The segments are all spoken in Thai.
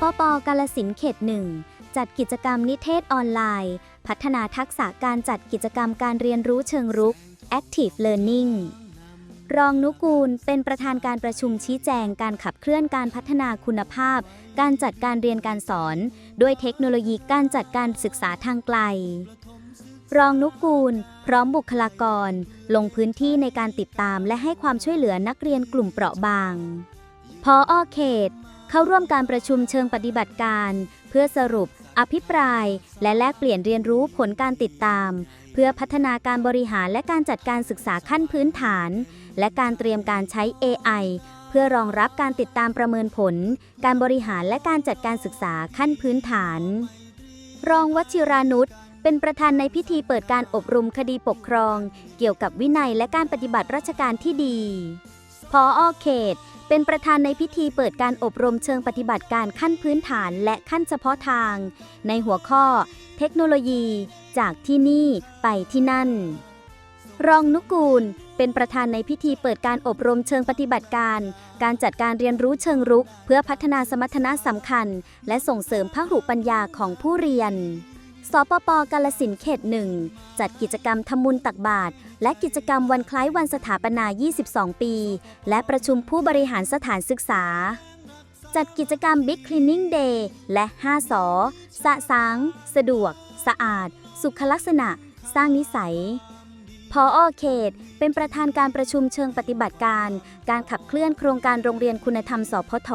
ปปกาลสินเขตหนึ่งจัดกิจกรรมนิเทศออนไลน์ พัฒนาทักษะการจัดกิจกรรมการเรียนรู้เชิงรุก Active Learning รองนุกูลเป็นประธานการประชุมชี้แจงการขับเคลื่อนการพัฒนาคุณภาพ การจัดการเรียนการสอน ด้วยเทคโนโลยีการจัดการศึกษาทางไกล รองนุกูล พร้อมบุคลากร ลงพื้นที่ในการติดตามและให้ความช่วยเหลือนักเรียนกลุ่มเปราะบาง พออเขต เข้าร่วมการประชุมเชิงปฏิบัติการ เพื่อสรุป อภิปราย และแลกเปลี่ยนเรียนรู้ผลการติดตาม เพื่อพัฒนาการบริหารและการจัดการศึกษาขั้นพื้นฐาน และการเตรียมการใช้ AI เพื่อรองรับการติดตามประเมินผล การบริหารและการจัดการศึกษาขั้นพื้นฐาน รองวชิรานุชเป็นประธานในพิธีเปิดการอบรมคดีปกครอง เกี่ยวกับวินัยและการปฏิบัติราชการที่ดี พออเขต เป็นประธานในพิธีเปิดการอบรมเชิงปฏิบัติการขั้นพื้นฐานและขั้นเฉพาะทาง ในหัวข้อ เทคโนโลยี จากที่นี่ไปที่นั่น รองนุกูล เป็นประธานในพิธีเปิดการอบรมเชิงปฏิบัติการ การจัดการเรียนรู้เชิงรุก เพื่อพัฒนาสมรรถนะสำคัญ และส่งเสริมพหุปัญญาของผู้เรียน สปปกาลสินเขตหนึ่งจัดกิจกรรมทำบุญตักบาตรและกิจกรรมวันคล้ายวันสถาปนา 22 ปี และประชุมผู้บริหารสถานศึกษา จัดกิจกรรม Big Cleaning Day และ 5สอสะสาง สะดวก สะอาด สุขลักษณะ สร้างนิสัยพออเขต เป็นประธานการประชุมเชิงปฏิบัติการ การขับเคลื่อนโครงการโรงเรียนคุณธรรมสพท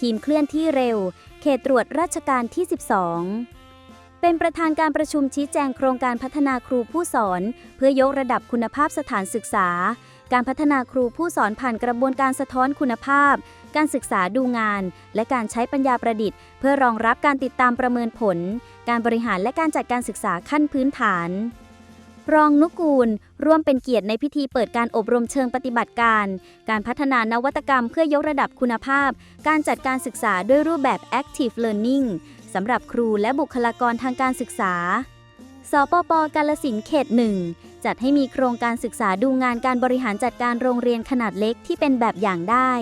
ทีมเคลื่อนที่เร็ว เขตตรวจราชการที่ 12 เป็นประธานการประชุมชี้แจงโครงการพัฒนาครูผู้สอน เพื่อยกระดับคุณภาพสถานศึกษา การพัฒนาครูผู้สอนผ่านกระบวนการสะท้อนคุณภาพ การศึกษาดูงาน และการใช้ปัญญาประดิษฐ์ เพื่อรองรับการติดตามประเมินผล การบริหารและการจัดการศึกษาขั้นพื้นฐาน รองนุกูล ร่วมเป็นเกียรติในพิธีเปิดการอบรมเชิงปฏิบัติการ การพัฒนานวัตกรรมเพื่อยกระดับคุณภาพ การจัดการศึกษาด้วยรูปแบบ Active Learning สำหรับครูและบุคลากรทางการศึกษา สปปกาลสินเขตหนึ่งจัดให้มีโครงการศึกษาดูงานการบริหารจัดการโรงเรียนขนาดเล็กที่เป็นแบบอย่างได้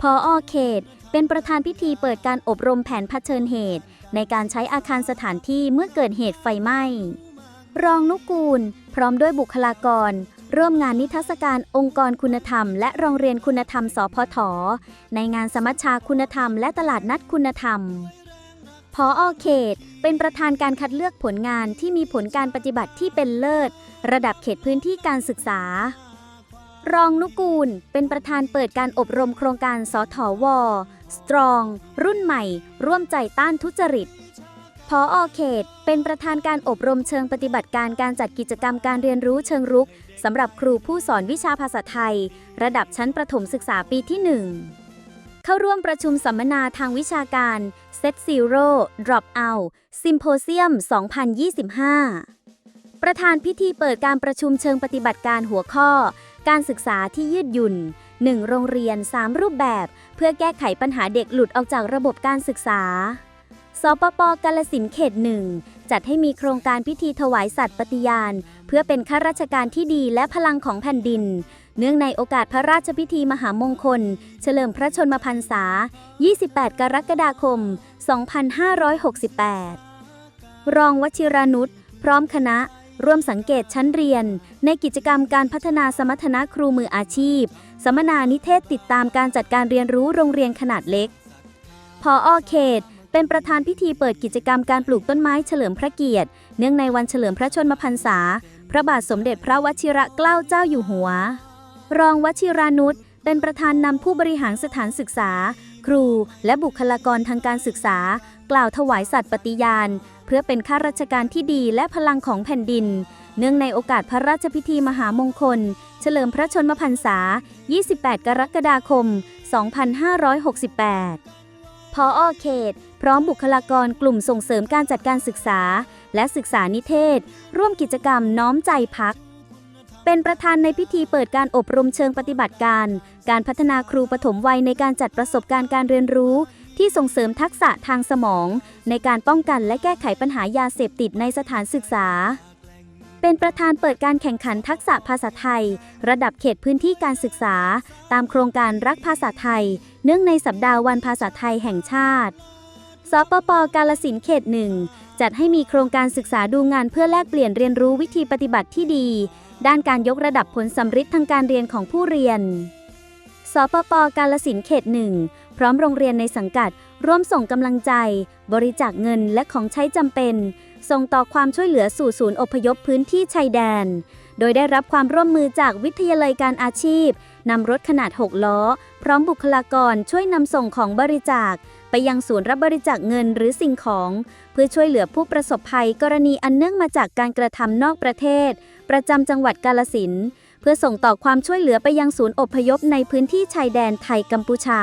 พออเขต เป็นประธานพิธีเปิดการอบรมแผนเผชิญเหตุ ในการใช้อาคารสถานที่เมื่อเกิดเหตุไฟไหม้ รองนุกูล พร้อมด้วยบุคลากร ร่วมงานนิทรรศการองค์กรคุณธรรม และโรงเรียนคุณธรรม สพท ในงานสมัชชาคุณธรรม และตลาดนัดคุณธรรมพออเขต เป็นประธานการคัดเลือกผลงานที่มีผลการปฏิบัติที่เป็นเลิศ ระดับเขตพื้นที่การศึกษา รองนุกูล เป็นประธานเปิดการอบรมโครงการสทว Strong รุ่นใหม่ ร่วมใจต้านทุจริต พออเขต เป็นประธานการอบรมเชิงปฏิบัติการการจัดกิจกรรมการเรียนรู้เชิงรุกสำหรับครูผู้สอนวิชาภาษาไทย ระดับชั้นประถมศึกษาปีที่ 1 เข้าร่วมประชุมสัมมนาทางวิชาการ Set Zero Drop Out Symposium 2025 ประธานพิธีเปิดการประชุมเชิงปฏิบัติการหัวข้อ การศึกษาที่ยืดหยุ่น 1 โรงเรียน 3 รูปแบบ เพื่อแก้ไขปัญหาเด็กหลุดออกจากระบบการศึกษา สปปกาลสินเขตหนึ่งจัดให้มีโครงการพิธีถวายสัตย์ปฏิญาณ เพื่อเป็นข้าราชการที่ดีและพลังของแผ่นดิน เนื่องในโอกาสพระราชพิธีมหามงคล เฉลิมพระชนมพรรษา 28 กรกฎาคม 2568 รองวชิรานุชพร้อมคณะ ร่วมสังเกตชั้นเรียน ในกิจกรรมการพัฒนาสมรรถนะครูมืออาชีพ สัมมนานิเทศติดตามการจัดการเรียนรู้โรงเรียนขนาดเล็ก พออเขต เป็นประธานพิธีเปิดกิจกรรมการปลูกต้นไม้เฉลิมพระเกียรติ เนื่องในวันเฉลิมพระชนมพรรษา พระบาทสมเด็จพระวชิระเกล้าเจ้าอยู่หัว รองวชิรานุชเป็นประธานนำผู้บริหารสถานศึกษา ครู และบุคลากรทางการศึกษา กล่าวถวายสัตย์ปฏิญาณ เพื่อเป็นข้าราชการที่ดีและพลังของแผ่นดิน เนื่องในโอกาสพระราชพิธีมหามงคล เฉลิมพระชนมพรรษา 28 กรกฎาคม 2568 พออเขต พร้อมบุคลากรกลุ่มส่งเสริมการจัดการศึกษา และศึกษานิเทศ ร่วมกิจกรรมน้อมใจพัก เป็นประธานในพิธีเปิดการอบรมเชิงปฏิบัติการ การพัฒนาครูปฐมวัยในการจัดประสบการณ์การเรียนรู้ ที่ส่งเสริมทักษะทางสมอง ในการป้องกันและแก้ไขปัญหายาเสพติดในสถานศึกษาเป็นประธานเปิดการแข่งขันทักษะภาษาไทย ระดับเขตพื้นที่การศึกษา ตามโครงการรักภาษาไทย เนื่องในสัปดาห์วันภาษาไทยแห่งชาติ สปปกาลสินเขตหนึ่งจัดให้มีโครงการศึกษาดูงานเพื่อแลกเปลี่ยนเรียนรู้วิธีปฏิบัติที่ดี ด้านการยกระดับผลสำฤทธิ์ทางการเรียนของผู้เรียน สปปกาลสินเขตหนึ่งพร้อมโรงเรียนในสังกัด ร่วมส่งกำลังใจ บริจาคเงินและของใช้จำเป็น ส่งต่อความช่วยเหลือสู่ศูนย์อพยพพื้นที่ชายแดน โดยได้รับความร่วมมือจากวิทยาลัยการอาชีพนำรถขนาด 6 ล้อ พร้อมบุคลากรช่วยนำส่งของบริจาค ไปยังศูนย์รับบริจาคเงินหรือสิ่งของ เพื่อช่วยเหลือผู้ประสบภัยกรณีอันเนื่องมาจากการกระทำนอกประเทศ ประจำจังหวัดกาลสินเพื่อส่งต่อความช่วยเหลือไปยังศูนย์อพยพในพื้นที่ชายแดนไทยกัมพูชา